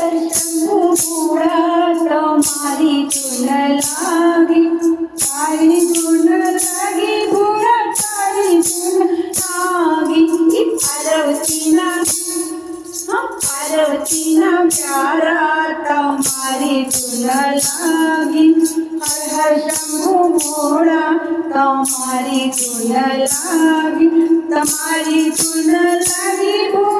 શંભુ ભોળા તમારી ધૂન લાગી તારી ધૂન લાગી ભોળા તારી ધૂન લાગી ઈ પાર્વતીના હા, પાર્વતીના પ્યારા તમારી ધૂન લાગી હર હર શંભુ ભોળા તમારી ધૂન લાગી તમારી ધૂન લાગી ભોળા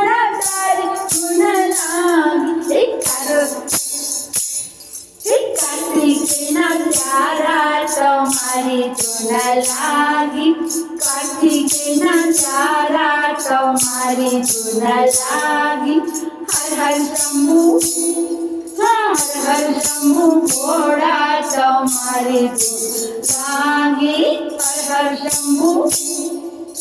કાર્તિકેયના પ્યારા તમારી ધૂન લાગી કાર્તિકેયના પ્યારા તમારી ધૂન લાગી હર હર શંભુ હા, હર હર શંભુ ભોળા તમારી ધૂન લાગી હર હર શંભુ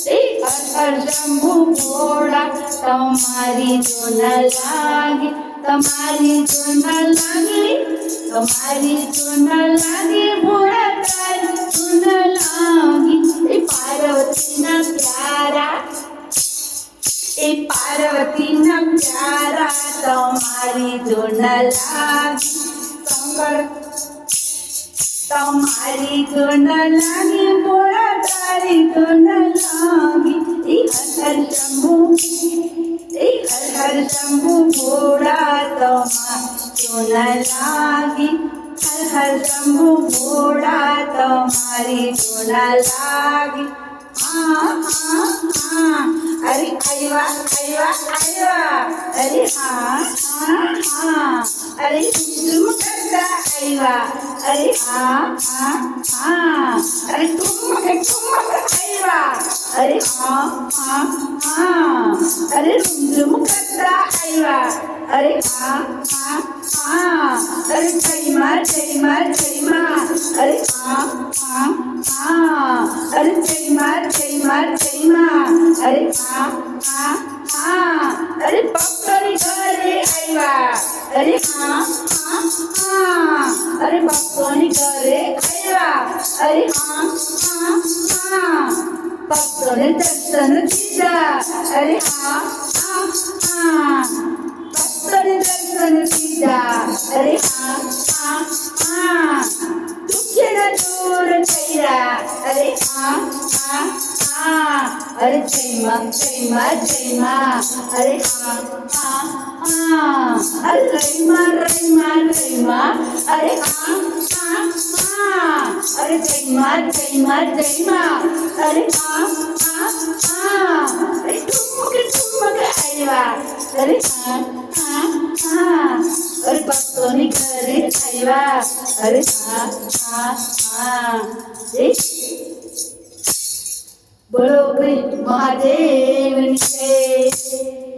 એ હર હર શંભુ ભોળા તમારી ધૂન લાગી તમારી ધૂન લાગી તમારી ધૂન લાગી ભોળા તારી ધૂન લાગી એ પાર્વતીના પ્યારા એ પાર્વતીના પ્યારા તમારી ધૂન લાગી શંકર તમારી ધૂન લાગી ભોળા તારી ધૂન લાગી એ હર હર શંભુ એ शंभु भोड़ा तमा सुन लागी। हर हर शंभु भोड़ा तुम्हारी सुन लागी अरे अरे अयवा अरे हाँ अरे, तुम अरे अरे, तुम तुम अरे आ आ आ अरे रुमरुम करता आईवा अरे आ आ आ अरे जयमा जयमा जयमा। अरे आ आ आ अरे जयमा जयमा जयमा। अरे आ आ आ अरे पप्परी घरे आईवा अरे आ आ आ अरे पप्पनी घरे आईवा अरे आ आ పచ్చని అరే పచ్చని దర్శను సీదా అరే తుక్కిన దూరం చైరా అరే अरे जय माँ जय माँ जय माँ अरे अरे रई माँ रई माँ रई माँ अरे अरे जय माँ जय अरे अरे ठुमक ठुमक अरे वाह अरे अरे भक्तों ने करे अरे अरे हाँ हाँ हाँ। બોલો ભાઈ મહાદેવની જય